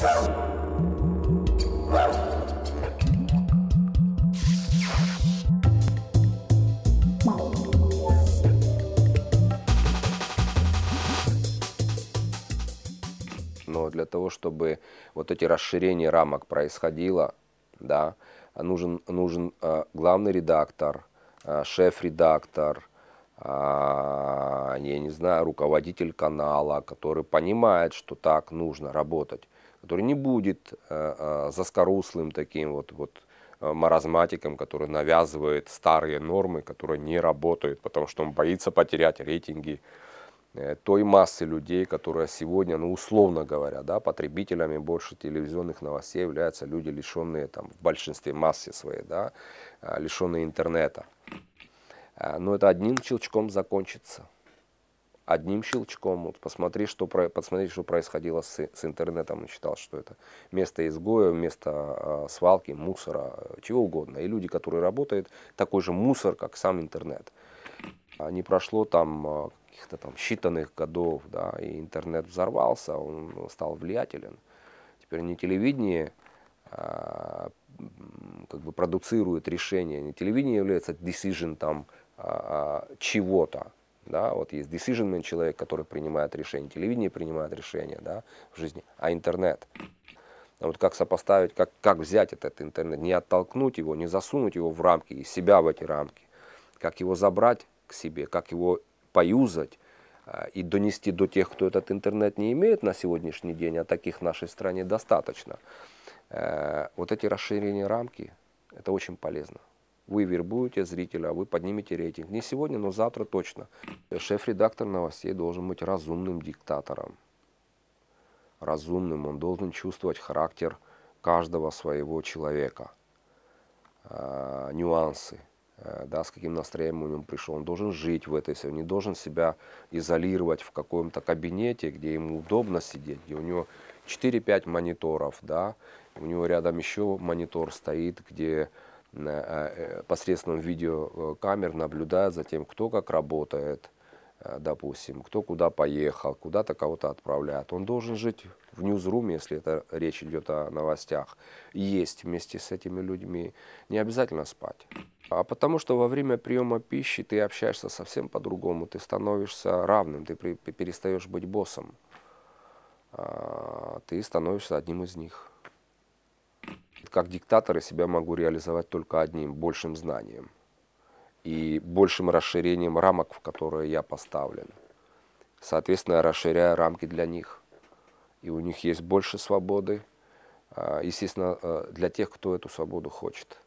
Но для того, чтобы вот эти расширения рамок происходило, да, нужен, нужен э, главный редактор, э, шеф-редактор, э, я не знаю, руководитель канала, который понимает, что так нужно работать, который не будет э, э, заскоруслым таким вот, вот э, маразматиком, который навязывает старые нормы, которые не работают, потому что он боится потерять рейтинги, той массы людей, которая сегодня, ну условно говоря, да, потребителями больше телевизионных новостей являются люди, лишенные там в большинстве массе своей, да, лишенные интернета. Но это одним щелчком закончится. Одним щелчком. Вот посмотри, что, посмотри, что происходило с, с интернетом. Он считал, что это место изгоя, место э, свалки, мусора, чего угодно. И люди, которые работают, такой же мусор, как сам интернет. А не прошло там каких-то там считанных годов, да, и интернет взорвался, он стал влиятелен. Теперь не телевидение а, как бы продуцирует решения, не телевидение является decision там а, чего-то, да, вот есть decision человек, который принимает решение, телевидение принимает решение, да, в жизни, а интернет. Вот как сопоставить, как, как взять этот интернет, не оттолкнуть его, не засунуть его в рамки, и себя в эти рамки, как его забрать к себе, как его поюзать а, и донести до тех, кто этот интернет не имеет на сегодняшний день, а таких в нашей стране достаточно, э, вот эти расширения рамки, это очень полезно. Вы вербуете зрителя, вы поднимете рейтинг. Не сегодня, но завтра точно. Шеф-редактор новостей должен быть разумным диктатором. Разумным. Он должен чувствовать характер каждого своего человека. Э, нюансы Э, да, с каким настроением он пришел. Он должен жить в этой, он не должен себя изолировать в каком-то кабинете, где ему удобно сидеть, где у него 4-5 мониторов, да, у него рядом еще монитор стоит, где посредством видеокамер наблюдает за тем, кто как работает, допустим, кто куда поехал, куда-то кого-то отправляет. Он должен жить в ньюзруме, если это речь идет о новостях, есть вместе с этими людьми, не обязательно спать. А потому что во время приема пищи ты общаешься совсем по-другому, ты становишься равным, ты перестаешь быть боссом, а, ты становишься одним из них. Как диктатор я себя могу реализовать только одним, большим знанием и большим расширением рамок, в которые я поставлен. Соответственно, расширяя рамки для них. И у них есть больше свободы, а, естественно, э, для тех, кто эту свободу хочет.